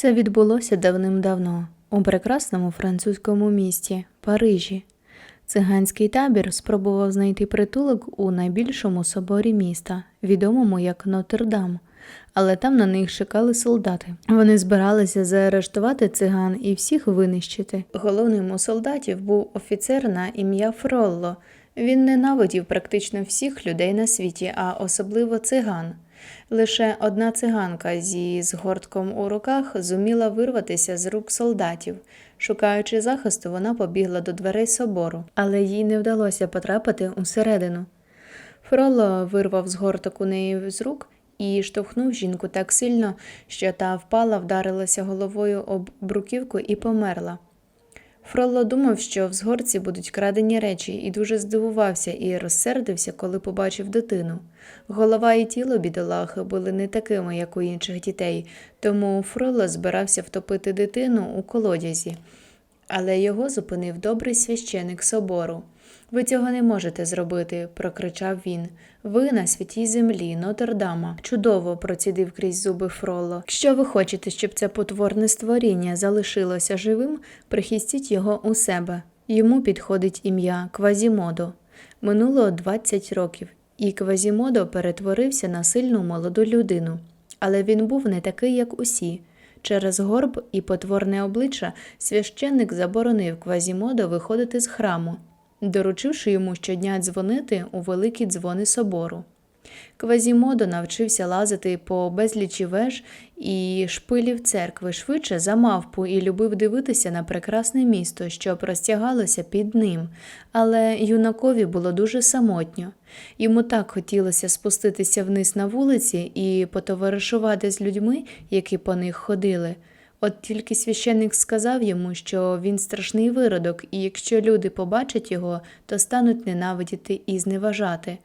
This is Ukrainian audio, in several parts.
Це відбулося давним-давно у прекрасному французькому місті Парижі. Циганський табір спробував знайти притулок у найбільшому соборі міста, відомому як Нотр-Дам, але там на них чекали солдати. Вони збиралися заарештувати циган і всіх винищити. Головним у солдатів був офіцер на ім'я Фролло. Він ненавидів практично всіх людей на світі, а особливо циган. Лише одна циганка зі згортком у руках зуміла вирватися з рук солдатів. Шукаючи захисту, вона побігла до дверей собору, але їй не вдалося потрапити усередину. Фроло вирвав згорток у неї з рук і штовхнув жінку так сильно, що та впала, вдарилася головою об бруківку і померла. Фролло думав, що в згорці будуть крадені речі, і дуже здивувався і розсердився, коли побачив дитину. Голова і тіло бідолахи були не такими, як у інших дітей, тому Фролло збирався втопити дитину у колодязі. Але його зупинив добрий священик собору. Ви цього не можете зробити, прокричав він. Ви на святій землі, Нотр-Дама. Чудово процідив крізь зуби Фролло. Якщо ви хочете, щоб це потворне створіння залишилося живим, прихистіть його у себе. Йому підходить ім'я Квазімодо. Минуло 20 років, і Квазімодо перетворився на сильну молоду людину. Але він був не такий, як усі. Через горб і потворне обличчя священник заборонив Квазімодо виходити з храму, доручивши йому щодня дзвонити у великі дзвони собору. Квазімодо навчився лазити по безлічі веж і шпилів церкви швидше за мавпу і любив дивитися на прекрасне місто, що простягалося під ним, але юнакові було дуже самотньо. Йому так хотілося спуститися вниз на вулиці і потоваришувати з людьми, які по них ходили. От тільки священник сказав йому, що він страшний виродок, і якщо люди побачать його, то стануть ненавидіти і зневажати.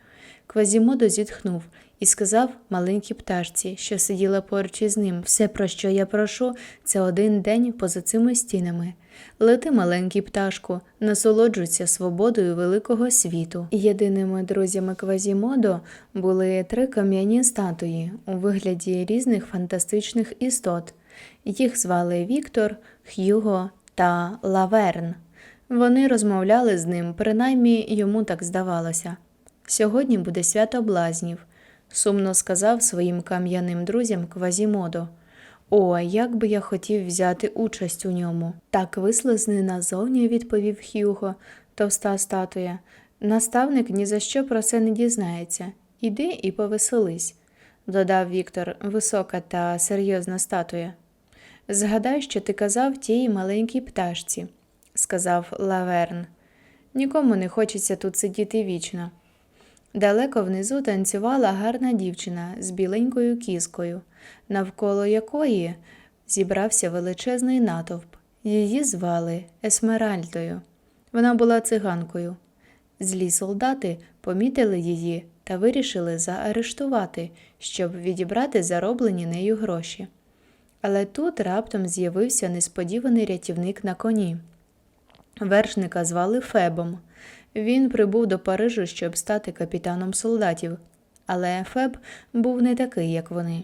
Квазімодо зітхнув і сказав маленькій пташці, що сиділа поруч із ним, все, про що я прошу, це один день поза цими стінами. Лети, маленький пташку, насолоджуйся свободою великого світу. Єдиними друзями Квазімодо були три кам'яні статуї у вигляді різних фантастичних істот. Їх звали Віктор, Х'юго та Лаверн. Вони розмовляли з ним, принаймні йому так здавалося. Сьогодні буде свято блазнів, сумно сказав своїм кам'яним друзям Квазімодо. О, як би я хотів взяти участь у ньому. Так вислизни назовні, відповів Х'юго, товста статуя. Наставник ні за що про це не дізнається. Іди і повеселись, додав Віктор, висока та серйозна статуя. Згадай, що ти казав тій маленькій пташці, сказав Лаверн. Нікому не хочеться тут сидіти вічно. Далеко внизу танцювала гарна дівчина з біленькою кіскою, навколо якої зібрався величезний натовп. Її звали Есмеральдою. Вона була циганкою. Злі солдати помітили її та вирішили заарештувати, щоб відібрати зароблені нею гроші. Але тут раптом з'явився несподіваний рятівник на коні. Вершника звали Фебом. Він прибув до Парижу, щоб стати капітаном солдатів, але Феб був не такий, як вони.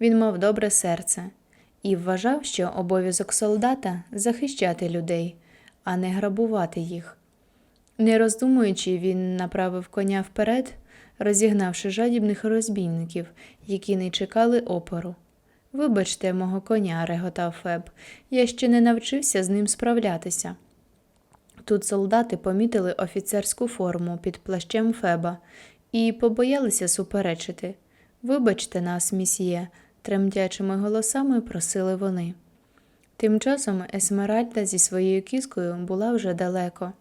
Він мав добре серце і вважав, що обов'язок солдата захищати людей, а не грабувати їх. Не роздумуючи, він направив коня вперед, розігнавши жадібних розбійників, які не чекали опору. Вибачте, мого коня, реготав Феб, я ще не навчився з ним справлятися. Тут солдати помітили офіцерську форму під плащем Феба і побоялися суперечити. Вибачте нас, місьє, тремтячими голосами просили вони. Тим часом Есмеральда зі своєю кіскою була вже далеко.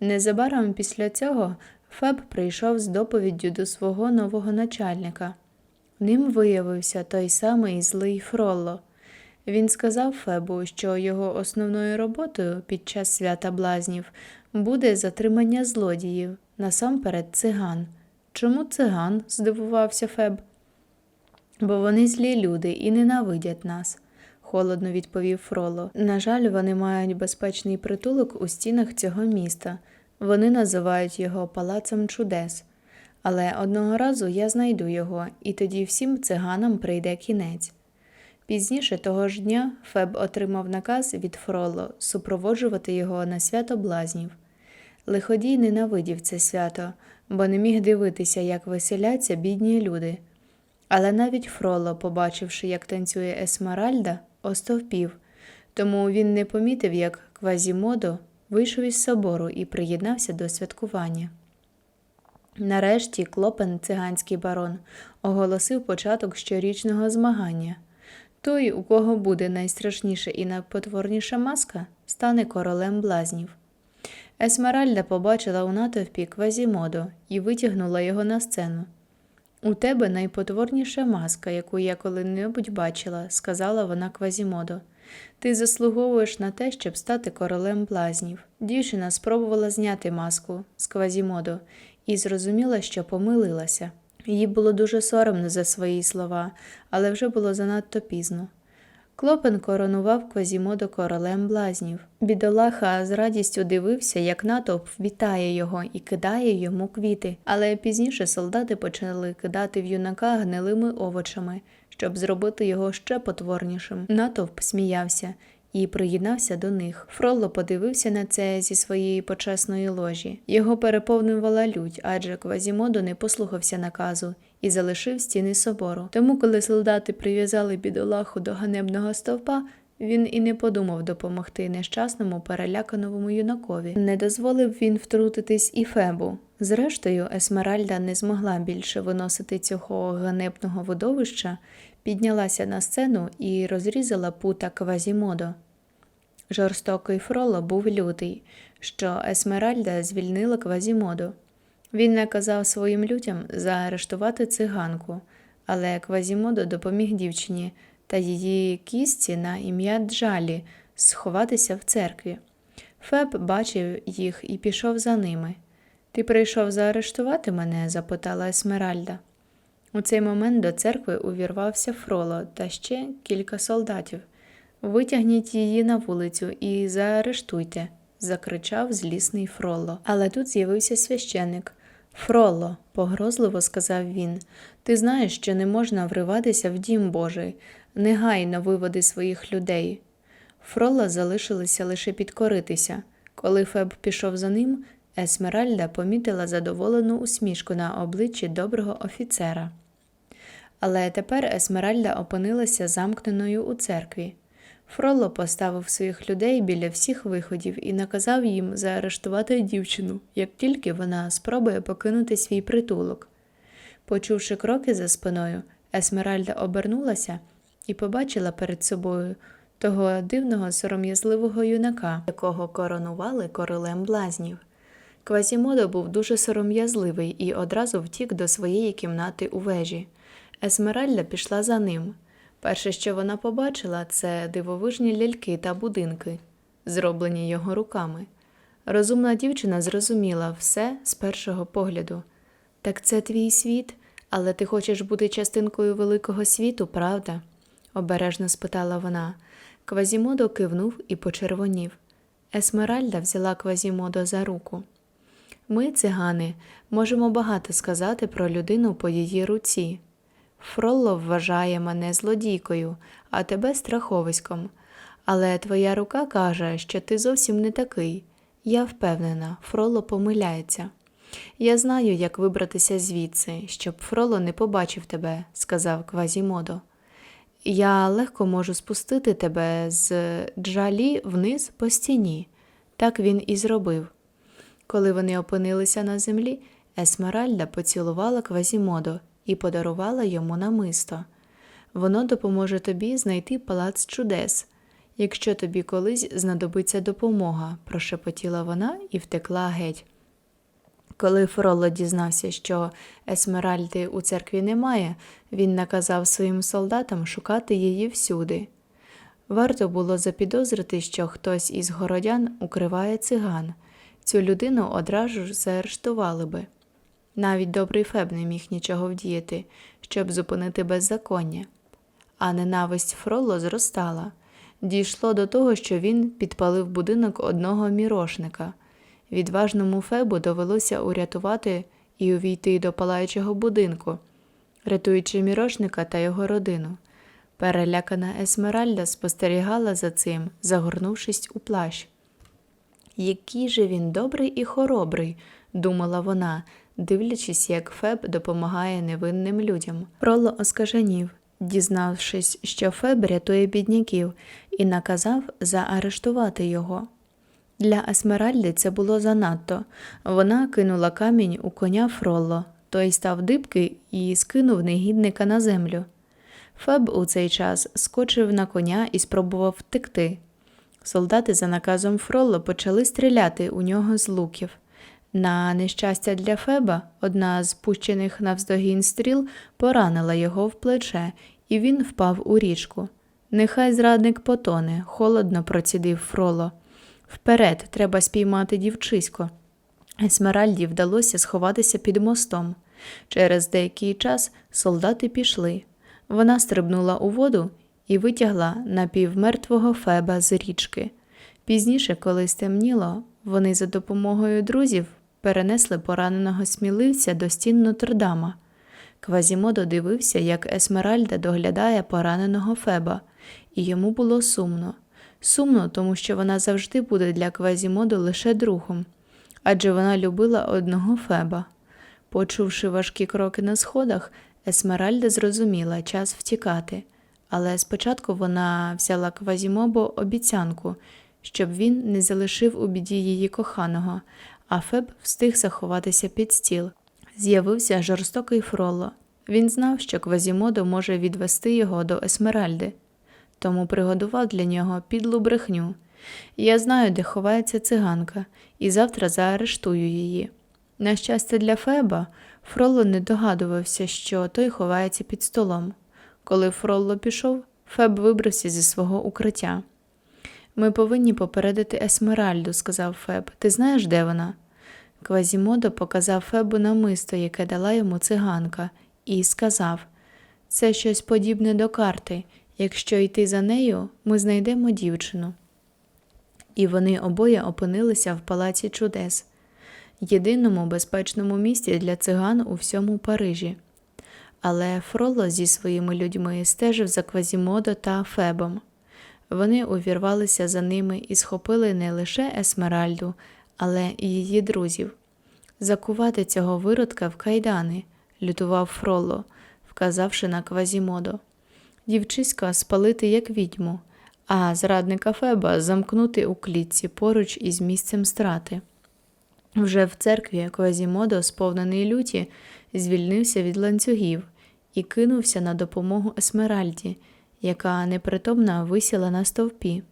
Незабаром після цього Феб прийшов з доповіддю до свого нового начальника. Ним виявився той самий злий Фролло. Він сказав Фебу, що його основною роботою під час свята блазнів буде затримання злодіїв, насамперед циган. Чому циган? здивувався Феб. Бо вони злі люди і ненавидять нас, холодно відповів Фроло. На жаль, вони мають безпечний притулок у стінах цього міста. Вони називають його палацем чудес. Але одного разу я знайду його, і тоді всім циганам прийде кінець. Пізніше того ж дня Феб отримав наказ від Фролло супроводжувати його на свято блазнів. Лиходій ненавидів це свято, бо не міг дивитися, як веселяться бідні люди. Але навіть Фролло, побачивши, як танцює Есмеральда, остовпів, тому він не помітив, як Квазімодо вийшов із собору і приєднався до святкування. Нарешті клопен циганський барон оголосив початок щорічного змагання. Той, у кого буде найстрашніша і найпотворніша маска, стане королем блазнів. Есмеральда побачила у натовпі Квазімодо і витягнула його на сцену. У тебе найпотворніша маска, яку я коли-небудь бачила, сказала вона Квазімодо. Ти заслуговуєш на те, щоб стати королем блазнів. Дівчина спробувала зняти маску з Квазімодо і зрозуміла, що помилилася. Їй було дуже соромно за свої слова, але вже було занадто пізно. Клопен коронував Квазімодо королем блазнів. Бідолаха з радістю дивився, як натовп вітає його і кидає йому квіти. Але пізніше солдати почали кидати в юнака гнилими овочами, щоб зробити його ще потворнішим. Натовп сміявся і приєднався до них. Фролло подивився на це зі своєї почесної ложі. Його переповнювала лють, адже Квазімодо не послухався наказу і залишив стіни собору. Тому, коли солдати прив'язали бідолаху до ганебного стовпа, він і не подумав допомогти нещасному переляканому юнакові. Не дозволив він втрутитись і Фебу. Зрештою, Есмеральда не змогла більше виносити цього ганебного видовища, піднялася на сцену і розрізала пута Квазімодо. Жорстокий Фроло був лютий, що Есмеральда звільнила Квазімоду. Він наказав своїм людям заарештувати циганку, але Квазімодо допоміг дівчині та її кістці на ім'я Джалі сховатися в церкві. Феб бачив їх і пішов за ними. Ти прийшов заарештувати мене? запитала Есмеральда. У цей момент до церкви увірвався Фроло та ще кілька солдатів. Витягніть її на вулицю і заарештуйте, закричав злісний Фролло. Але тут з'явився священник. Фролло, погрозливо сказав він, ти знаєш, що не можна вриватися в дім Божий, негайно виводи своїх людей. Фролла залишилося лише підкоритися. Коли Феб пішов за ним, Есмеральда помітила задоволену усмішку на обличчі доброго офіцера. Але тепер Есмеральда опинилася замкненою у церкві. Фролло поставив своїх людей біля всіх виходів і наказав їм заарештувати дівчину, як тільки вона спробує покинути свій притулок. Почувши кроки за спиною, Есмеральда обернулася і побачила перед собою того дивного сором'язливого юнака, якого коронували королем блазнів. Квазімодо був дуже сором'язливий і одразу втік до своєї кімнати у вежі. Есмеральда пішла за ним. Перше, що вона побачила, це дивовижні ляльки та будинки, зроблені його руками. Розумна дівчина зрозуміла все з першого погляду. Так це твій світ, але ти хочеш бути частинкою великого світу, правда? обережно спитала вона. Квазімодо кивнув і почервонів. Есмеральда взяла Квазімодо за руку. Ми, цигани, можемо багато сказати про людину по її руці. Фролло вважає мене злодійкою, а тебе страховиськом. Але твоя рука каже, що ти зовсім не такий. Я впевнена, Фролло помиляється. Я знаю, як вибратися звідси, щоб Фроло не побачив тебе, сказав Квазімодо. Я легко можу спустити тебе з джалі вниз по стіні. Так він і зробив. Коли вони опинилися на землі, Есмеральда поцілувала Квазімодо і подарувала йому намисто. Воно допоможе тобі знайти палац чудес, якщо тобі колись знадобиться допомога, прошепотіла вона і втекла геть. Коли Фролло дізнався, що Есмеральди у церкві немає, він наказав своїм солдатам шукати її всюди. Варто було запідозрити, що хтось із городян укриває циган. Цю людину одразу ж заарештували би. Навіть добрий Феб не міг нічого вдіяти, щоб зупинити беззаконня. А ненависть Фролло зростала. Дійшло до того, що він підпалив будинок одного мірошника. Відважному Фебу довелося урятувати і увійти до палаючого будинку, рятуючи мірошника та його родину. Перелякана Есмеральда спостерігала за цим, загорнувшись у плащ. Який же він добрий і хоробрий, думала вона, дивлячись, як Феб допомагає невинним людям. Фроло оскаженів, дізнавшись, що Феб рятує бідняків, і наказав заарештувати його. Для Есмеральди це було занадто. Вона кинула камінь у коня Фролло, той став дибки і скинув негідника на землю. Феб у цей час скочив на коня і спробував втекти. Солдати за наказом Фролло почали стріляти у нього з луків. На нещастя для Феба одна з пущених навздогін стріл поранила його в плече, і він впав у річку. Нехай зрадник потоне, холодно процідив Фроло. Вперед, треба спіймати дівчисько. Есмеральді вдалося сховатися під мостом. Через деякий час солдати пішли. Вона стрибнула у воду і витягла напівмертвого Феба з річки. Пізніше, коли стемніло, вони за допомогою друзів перенесли пораненого сміливця до стін Нотр-Дама. Квазімодо дивився, як Есмеральда доглядає пораненого Феба, і йому було сумно. Сумно, тому що вона завжди буде для Квазімоду лише другом, адже вона любила одного Феба. Почувши важкі кроки на сходах, Есмеральда зрозуміла час втікати, але спочатку вона взяла Квазімобо обіцянку, щоб він не залишив у біді її коханого, а Феб встиг заховатися під стіл. З'явився жорстокий Фролло. Він знав, що Квазімодо може відвести його до Есмеральди, тому приготував для нього підлу брехню. Я знаю, де ховається циганка, і завтра заарештую її. На щастя для Феба, Фролло не догадувався, що той ховається під столом. Коли Фролло пішов, Феб вибрався зі свого укриття. Ми повинні попередити Есмеральду, сказав Феб. Ти знаєш, де вона? Квазімодо показав Фебу намисто, яке дала йому циганка, і сказав це щось подібне до карти. Якщо йти за нею, ми знайдемо дівчину. І вони обоє опинилися в палаці чудес, єдиному безпечному місці для циган у всьому Парижі. Але Фроло зі своїми людьми стежив за Квазімодо та Фебом. Вони увірвалися за ними і схопили не лише Есмеральду, але і її друзів. Закувати цього виродка в кайдани, лютував Фролло, вказавши на Квазімодо. Дівчиська спалити як відьму, а зрадника Феба замкнути у клітці поруч із місцем страти. Вже в церкві Квазімодо, сповнений люті, звільнився від ланцюгів і кинувся на допомогу Есмеральді, яка непритомна висіла на стовпі.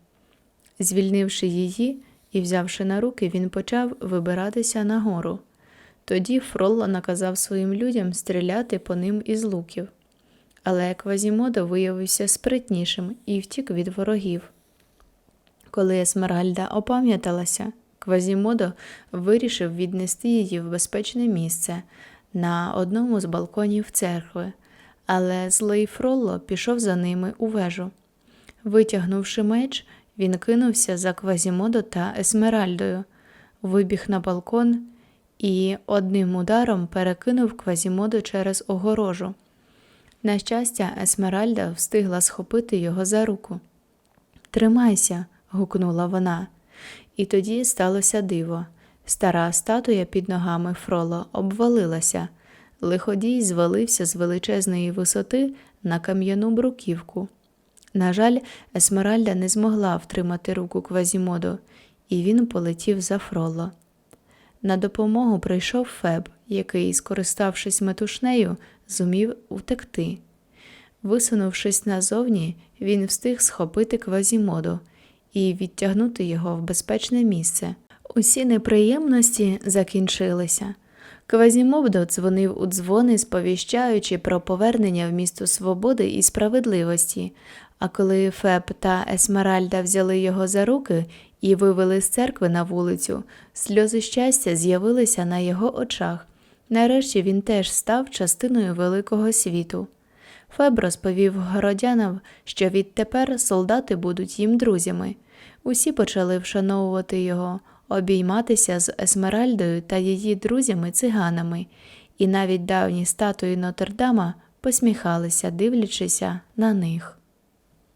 Звільнивши її і взявши на руки, він почав вибиратися нагору. Тоді Фролло наказав своїм людям стріляти по ним із луків. Але Квазімодо виявився спритнішим і втік від ворогів. Коли Есмеральда опам'яталася, Квазімодо вирішив віднести її в безпечне місце на одному з балконів церкви, але злий Фролло пішов за ними у вежу. Витягнувши меч, він кинувся за Квазімодо та Есмеральдою, вибіг на балкон і одним ударом перекинув Квазімодо через огорожу. На щастя, Есмеральда встигла схопити його за руку. Тримайся, гукнула вона. І тоді сталося диво. Стара статуя під ногами Фроло обвалилася. Лиходій звалився з величезної висоти на кам'яну бруківку. На жаль, Есмеральда не змогла втримати руку Квазімоду, і він полетів за Фроло. На допомогу прийшов Феб, який, скориставшись метушнею, зумів утекти. Висунувшись назовні, він встиг схопити Квазімоду і відтягнути його в безпечне місце. Усі неприємності закінчилися. Квазімодо дзвонив у дзвони, сповіщаючи про повернення в місто свободи і справедливості, а коли Феб та Есмеральда взяли його за руки і вивели з церкви на вулицю, сльози щастя з'явилися на його очах. Нарешті він теж став частиною великого світу. Феб розповів городянам, що відтепер солдати будуть їм друзями. Усі почали вшановувати його, обійматися з Есмеральдою та її друзями-циганами, і навіть давні статуї Нотр-Дама посміхалися, дивлячися на них.